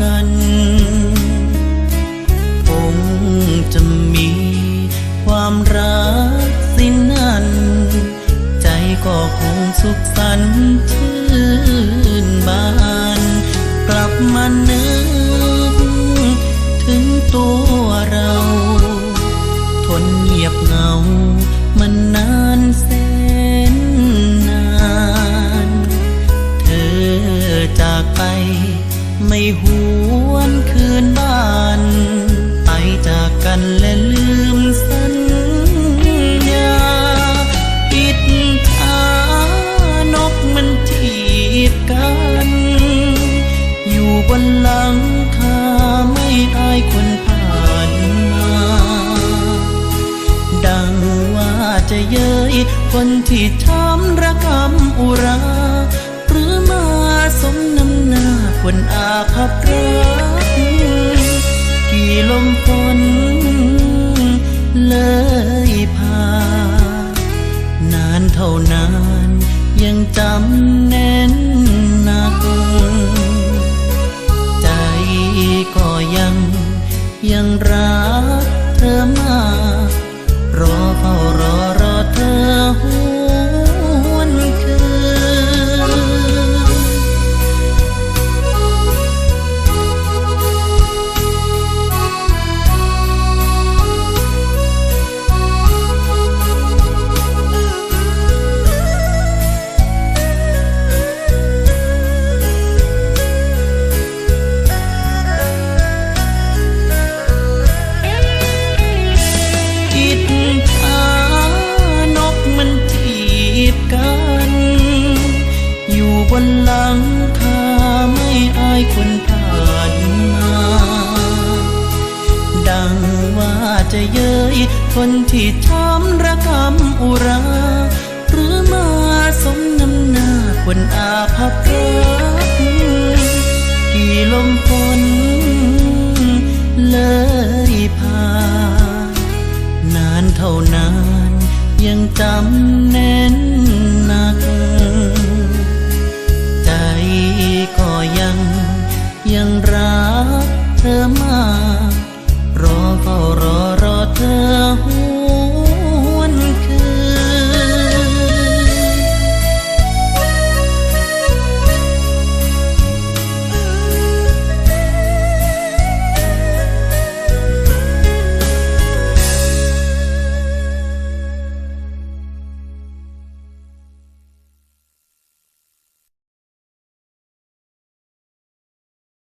กัน คงจะมีความรักสิ้นนันใจก็คงสุขสันต์ชื่นบาน กลับมานึกถึงตัวเรา ทนเงียบเหงามันนานแส ไม่หวนคืนบ้านไปจากกันและลืมสัญญาปิดทานกมันจีบกัน อยู่บนหลังคาไม่อายคนผ่านมา ดังว่าจะเย้ยคนที่ช้ำระกำอุรา หรือมาสม คนอาภัพรักกี่ลมฝนเลยผ่านานเท่านานยังจำแน่นหนักใจก็ยังยังรัก อยู่บนหลังคาไม่อายคนผ่านมา ดังว่าจะเย้ยคนที่ช้ำระกำอุรา หรือมาสมน้ำหน้าคนอาภัพรักกี่ลมฝนเลยพานานเท่านานยังจำแน่น ยังรักเธอมาก